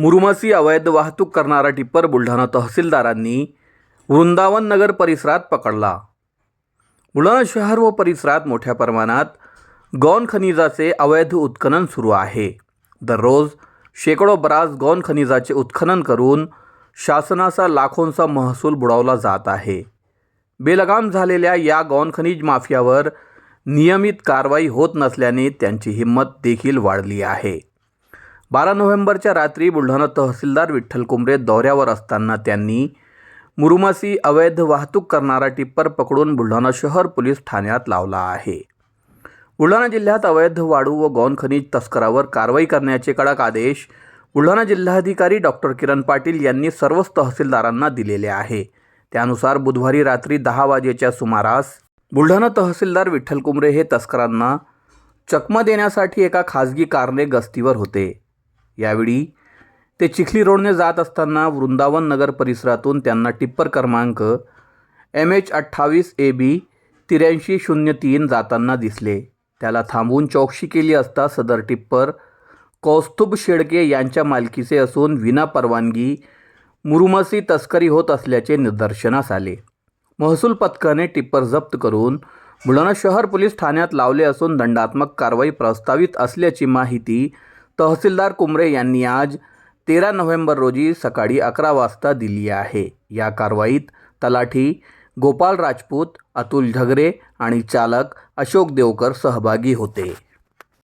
मुरुमासी अवैध वाहतूक करणारा टिप्पर बुलढाणा तहसीलदारांनी वृंदावन नगर परिसरात पकडला. बुलढाणा शहर व परिसरात मोठ्या प्रमाणात गौण खनिजाचे अवैध उत्खनन सुरू आहे. दररोज शेकडो बराच गौण खनिजाचे उत्खनन करून शासनाचा लाखोंचा महसूल बुडवला जात आहे. बेलगाम झालेल्या या गौण खनिज माफियावर नियमित कारवाई होत नसल्याने त्यांची हिंमत देखील वाढली आहे. बारा नोव्हेंबरच्या रात्री बुलढाणा तहसीलदार विठ्ठल कुंबरे दौऱ्यावर असताना त्यांनी मुरुमासी अवैध वाहतूक करणारा टिप्पर पकडून बुलढाणा शहर पोलीस ठाण्यात लावला आहे. बुलढाणा जिल्ह्यात अवैध वाळू व गौण खनिज तस्करावर कारवाई करण्याचे कडक आदेश बुलढाणा जिल्हाधिकारी डॉक्टर किरण पाटील यांनी सर्वच तहसीलदारांना दिलेले आहे. त्यानुसार बुधवारी रात्री दहा वाजेच्या सुमारास बुलढाणा तहसीलदार विठ्ठल कुंबरे हे तस्करांना चकमा देण्यासाठी एका खाजगी कारने गस्तीवर होते. यावेळी ते चिखली रोडने जात असताना वृंदावन नगर परिसरातून त्यांना टिप्पर क्रमांक एम एच अठ्ठावीस ए बी त्र्याऐंशी शून्य तीन जाताना दिसले. त्याला थांबवून चौकशी केली असता सदर टिप्पर कौस्तुभ शेडके यांच्या मालकीचे असून विना परवानगी मुरुमसी तस्करी होत असल्याचे निदर्शनास आले. महसूल पथकाने टिप्पर जप्त करून बुलढाणा शहर पोलीस ठाण्यात लावले असून दंडात्मक कारवाई प्रस्तावित असल्याची माहिती तहसीलदार कुमरे यांनी आज तेरा नोव्हेंबर रोजी सकाळी अकरा वाजता दिली आहे. या कारवाईत तलाठी गोपाल राजपूत अतुल झगरे आणि चालक अशोक देवकर सहभागी होते.